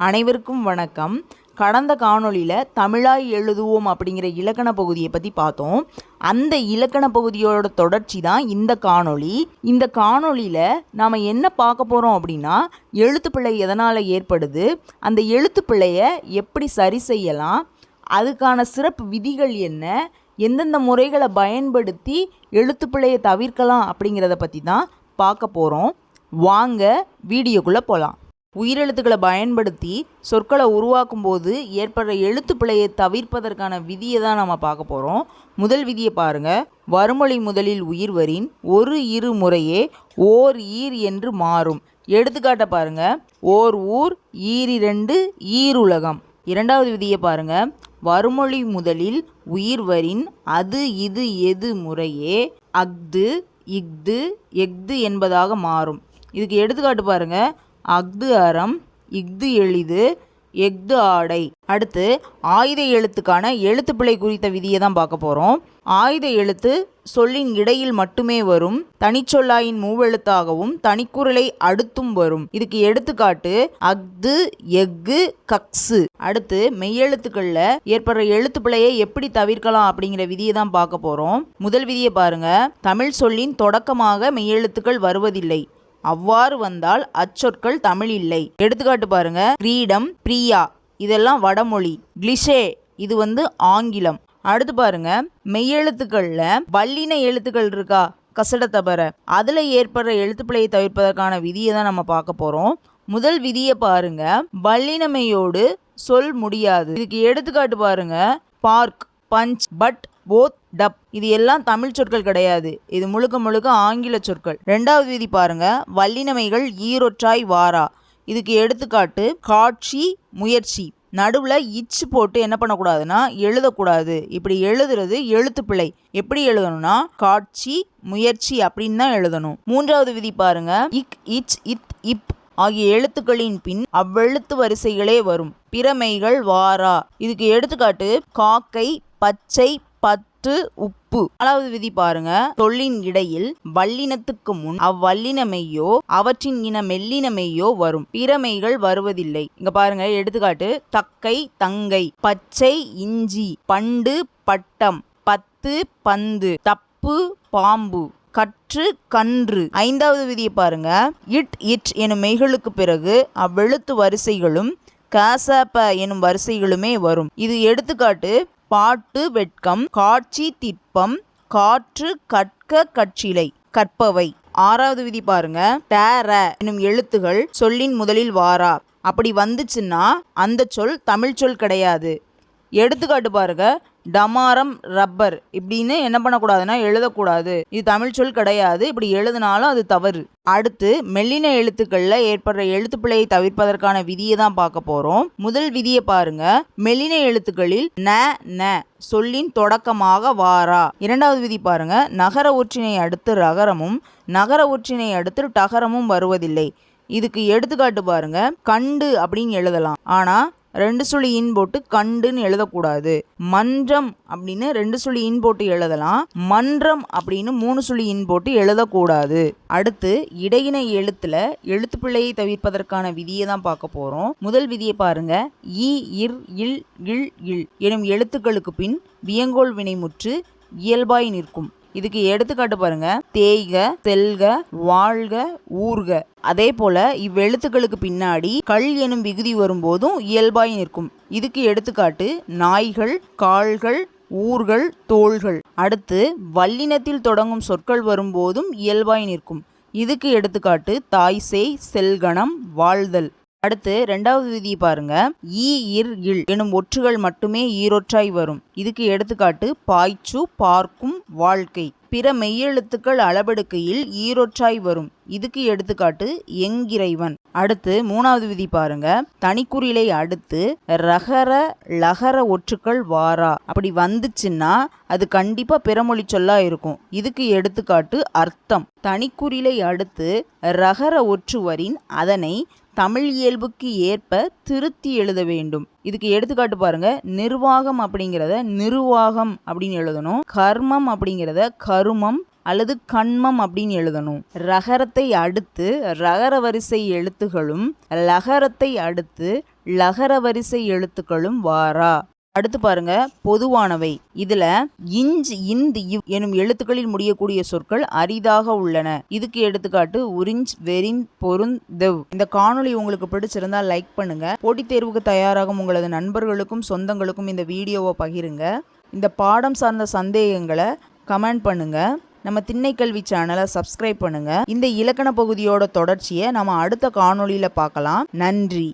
அனைவருக்கும் வணக்கம். கடந்த காணொளியில் தமிழாய் எழுதுவோம் அப்படிங்கிற இலக்கண பகுதியை பற்றி பார்த்தோம். அந்த இலக்கண பகுதியோட தொடர்ச்சி தான் இந்த காணொளி. இந்த காணொளியில் நாம் என்ன பார்க்க போகிறோம் அப்படின்னா எழுத்துப்பிழை எதனால் ஏற்படுது அந்த எழுத்துப்பிழையை எப்படி சரி செய்யலாம் அதுக்கான சிறப்பு விதிகள் என்ன எந்தெந்த முறைகளை பயன்படுத்தி எழுத்துப்பிழையை தவிர்க்கலாம் அப்படிங்கிறத பற்றி தான் பார்க்க போகிறோம் வாங்க வீடியோக்குள்ளே போகலாம் உயிரெழுத்துக்களை பயன்படுத்தி சொற்களை உருவாக்கும் போது எழுத்து பிழையை தவிர்ப்பதற்கான விதியை தான் நம்ம பார்க்க போகிறோம் முதல் விதியை பாருங்க. வறுமொழி முதலில் உயிர் வரின் ஒரு இரு முறையே ஓர் ஈர் என்று மாறும். எடுத்துக்காட்ட பாருங்கள் ஓர் ஊர் ஈரிரண்டு ஈருலகம். இரண்டாவது விதியை பாருங்கள் வறுமொழி முதலில் உயிர் வரின் அது இது எது முறையே அஃது இஃது எஃது என்பதாக மாறும். இதுக்கு எடுத்துக்காட்டு பாருங்கள் அஃது அறம் இஃது எளிது எஃது ஆடை. அடுத்து ஆயுத எழுத்துக்கான எழுத்துப்பிழை குறித்த விதியை தான் பார்க்க போகிறோம் ஆயுத எழுத்து சொல்லின் இடையில் மட்டுமே வரும் தனிச்சொல்லாயின் மூவெழுத்தாகவும் தனிக்குரலை அடுத்தும் வரும். இதுக்கு எடுத்துக்காட்டு அஃது எஃகு கக்ஸு. அடுத்து மெய்யெழுத்துக்களில் ஏற்படுற எழுத்துப்பிழையை எப்படி தவிர்க்கலாம் அப்படிங்கிற விதியை தான் பார்க்க போகிறோம் முதல் விதியை பாருங்க. தமிழ் சொல்லின் தொடக்கமாக மெய்யெழுத்துக்கள் வருவதில்லை. அவ்வாறு வந்தால் அச்சொற்கள் தமிழ் இல்லை எடுத்துக்காட்டு பாருங்க. கிரீடம் பிரியா இதெல்லாம் வடமொழி. கிளிஷே இது வந்து ஆங்கிலம். அடுத்து பாருங்க. மெய்யெழுத்துக்களில் வல்லின எழுத்துக்கள் இருக்கா? கசட தவிர அதில் ஏற்படுற எழுத்துப்பிழையை தவிர்ப்பதற்கான விதியை தான் நம்ம பார்க்க போகிறோம் முதல் விதியை பாருங்க. வல்லினமையோடு சொல் முடியாது. இதுக்கு எடுத்துக்காட்டு பாருங்க. Park punch but both tub இது எல்லாம் தமிழ் சொற்கள் கிடையாது. இது முழுக்க முழுக்க ஆங்கில சொற்கள். ரெண்டாவது விதி பாருங்க. வல்லினமைகள் ஈரொற்றாய் வாரா. இதுக்கு எடுத்துக்காட்டு காட்சி முயற்சி. நடுவில் இச்சு போட்டு என்ன பண்ணக்கூடாதுன்னா எழுதக்கூடாது. இப்படி எழுதுறது எழுத்து பிழை. எப்படி எழுதணும்னா காட்சி முயற்சி அப்படின்னு தான் எழுதணும். மூன்றாவது விதி பாருங்க. இக் இச் இத் இப் ஆகிய எழுத்துக்களின் பின் அவ்வெழுத்து வரிசைகளே வரும். பிறமைகள் வாரா. இதுக்கு எடுத்துக்காட்டு காக்கை பச்சை ஃபர்ஸ்ட் உப்பு. நாலாவது விதி பாருங்க. சொல்லின் இடையில் வல்லினத்துக்கு முன் அவ்வல்லினமையோ அவற்றின் இன மெல்லினமையோ வரும். பிறமைகள் வருவதில்லை. இங்க பாருங்க எடுத்துக்காட்டு. தக்கை தங்கை. பச்சை இஞ்சி. பண்டு பட்டம். பத்து பந்து. தப்பு பாம்பு. கற்று கன்று. ஐந்தாவது விதியை பாருங்க. இட் இட் எனும் மெய்களுக்கு பிறகு அவ்வெழுத்து வரிசைகளும் காசாப்ப எனும் வரிசைகளுமே வரும். இது எடுத்துக்காட்டு. பாட்டு வெட்கம் காட்சி திட்பம் காற்று கற்க கட்சிலை கற்பவை. ஆறாவது விதி பாருங்க. டேர எனும் எழுத்துகள் சொல்லின் முதலில் வாரா. அப்படி வந்துச்சுன்னா அந்த சொல் தமிழ் சொல் கிடையாது. எடுத்துக்காட்டு பாருங்க. டமாரம் ரப்பர். இப்படின்னு என்ன பண்ணக்கூடாதுன்னா எழுதக்கூடாது. இது தமிழ் சொல் கிடையாது. இப்படி எழுதினாலும் அது தவறு. அடுத்து மெல்லின எழுத்துக்களில் ஏற்படுற எழுத்துப்பிழையை தவிர்ப்பதற்கான விதியை தான் பார்க்க போகிறோம் முதல் விதியை பாருங்க. மெல்லின எழுத்துக்களில் ந ந சொல்லின் தொடக்கமாக வாரா. இரண்டாவது விதி பாருங்க. நகர ஒற்றினை அடுத்து ரகரமும் நகர ஒற்றினை அடுத்து டகரமும் வருவதில்லை. இதுக்கு எடுத்துக்காட்டு பாருங்க. கண்டு அப்படின்னு எழுதலாம். ஆனால் ரெண்டு சுழி இன் போட்டு கண்டுன்னு எழுதக்கூடாது. மன்றம் அப்படின்னு ரெண்டு சுழி இன் போட்டு எழுதலாம். மன்றம் அப்படின்னு மூணு சுழி இன் போட்டு எழுதக்கூடாது. அடுத்து இடையின எழுத்துல எழுத்துப்பிழையை தவிர்ப்பதற்கான விதியை தான் பார்க்க போறோம். முதல் விதியை பாருங்க. இ இர் இல் இல் இல் எனும் எழுத்துக்களுக்கு பின் வியங்கோல் வினைமுற்று இயல்பாய் நிற்கும். இதுக்கு எடுத்துக்காட்டு பாருங்க. தேய்க செல்க வாழ்க ஊர்க. அதே போல இவ்வெழுத்துக்களுக்கு பின்னாடி கல் எனும் விகுதி வரும்போதும் இயல்பாய் நிற்கும். இதுக்கு எடுத்துக்காட்டு நாய்கள் கால்கள் ஊர்கள் தோள்கள். அடுத்து வல்லினத்தில் தொடங்கும் சொற்கள் வரும்போதும் இயல்பாய் நிற்கும். இதுக்கு எடுத்துக்காட்டு தாய் சேய் செல்கணம் வாழ்தல். அடுத்து ரெண்டாவது விதியை பாருங்க. ஈ இர் இல் எனும் ஒற்றுகள் மட்டுமே ஈரொற்றாய் வரும். இதுக்கு எடுத்துக்காட்டு பாய்ச்சு பார்க்கும் வாழ்க்கை. பிற மெய்யெழுத்துக்கள் அளபெடுக்கையில் ஈரொற்றாய் வரும். இதுக்கு எடுத்துக்காட்டு எங்கிறைவன். அடுத்து மூணாவது விதி பாருங்க. தனிக்குறிலை அடுத்து ரகர லகர ஒற்றுக்கள் வாரா. அப்படி வந்துச்சுன்னா அது கண்டிப்பா பிறமொழி சொல்லா இருக்கும். இதுக்கு எடுத்துக்காட்டு அர்த்தம். தனிக்குறிலை அடுத்து ரகர ஒற்றுவரின் அதனை தமிழ் இயல்புக்கு ஏற்ப திருத்தி எழுத வேண்டும். இதுக்கு எடுத்துக்காட்டு பாருங்க. நிர்வாகம் அப்படிங்கிறத நிர்வாகம் அப்படின்னு எழுதணும். கர்மம் அப்படிங்கிறத கருமம் அல்லது கண்மம் அப்படின்னு எழுதணும். ரகரத்தை அடுத்து ரகர வரிசை எழுத்துகளும் லகரத்தை அடுத்து லகர வரிசை எழுத்துக்களும் வாரா. அடுத்து பாருங்க பொதுவானவை. இதுல இஞ்ச் இந்த் இவ் எனும் எழுத்துக்களில் முடியக்கூடிய சொற்கள் அரிதாக உள்ளன. இதுக்கு எடுத்துக்காட்டு உறிஞ்ச் வெரின் பொருந்தெவ் இந்த காணொளி உங்களுக்கு பிடிச்சிருந்தா லைக் பண்ணுங்க. போட்டித் தேர்வுக்கு தயாராகும் உங்களது நண்பர்களுக்கும் சொந்தங்களுக்கும் இந்த வீடியோவை பகிருங்க. இந்த பாடம் சார்ந்த சந்தேகங்களை கமெண்ட் பண்ணுங்க. நம்ம திண்ணைக்கல்வி சேனலை சப்ஸ்கிரைப் பண்ணுங்க. இந்த இலக்கண பகுதியோட தொடர்ச்சியை நம்ம அடுத்த காணொளியில் பார்க்கலாம். நன்றி.